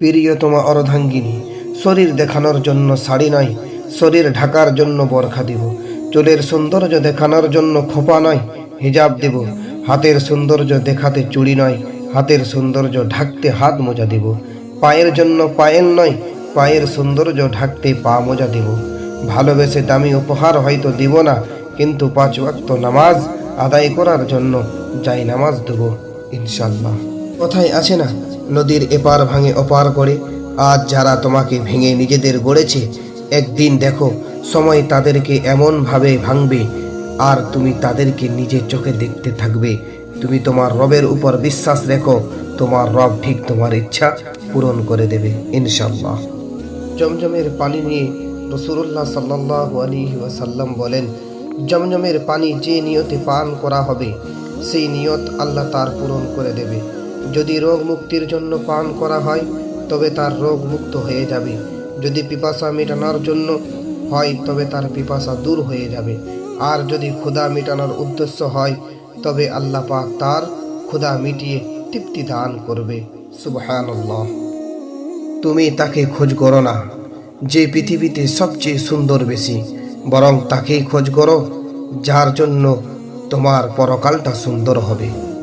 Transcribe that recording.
প্রিয়তমা অর্ধাঙ্গিনী, শরীর দেখানোর জন্য শাড়ি নয় শরীর ঢাকার জন্য বরখা দিব। চুলের সৌন্দর্য দেখানোর জন্য খোপা নয় হিজাব দেব। হাতের সৌন্দর্য দেখাতে চুড়ি নয় হাতের সৌন্দর্য ঢাকতে হাত মোজা দেব। পায়ের জন্য পায়েল নয় পায়ের সৌন্দর্য ঢাকতে পা মোজা দেব। ভালোবেসে দামি উপহার হয়তো দিব না, কিন্তু পাঁচ ওয়াক্ত নামাজ আদায় করার জন্য যাই নামাজ দেব, ইনশাল্লাহ। কথায় আছে না নদীর এপার ভাঙে অপার করে। আজ যারা তোমাকে ভেঙে নিজেদের গড়েছে, একদিন দেখো, সময় তাদেরকে এমনভাবে ভাঙবে, আর তুমি তাদেরকে নিজের চোখে দেখতে থাকবে। তুমি তোমার রবের উপর বিশ্বাস রেখো, তোমার রব ঠিক তোমার ইচ্ছা পূরণ করে দেবে ইনশাল্লাহ জমজমের পানি নিয়ে রসুল্লাহ সাল্লাহ আলী ওয়াসাল্লাম বলেন, জমজমের পানি যে নিয়তে পান করা হবে, সেই নিয়ত আল্লাহ তার পূরণ করে দেবে। যদি রোগ মুক্তির জন্য পান করা হয়, তবে তার রোগ মুক্ত হয়ে যাবে। যদি পিপাসা মেটানোর জন্য হয়, তবে তার পিপাসা দূর হয়ে যাবে। আর যদি ক্ষুধা মেটানোর উদ্দেশ্য হয়, তবে আল্লাহ পাক তার ক্ষুধা মিটিয়ে তৃপ্তি দান করবে। সুবহানাল্লাহ। তুমি তাকে খোঁজ করো না, যে পৃথিবীতে সবচেয়ে সুন্দর বেশি। বরং তাকেই খোঁজ করো, যার জন্য তোমার পরকালটা সুন্দর হবে।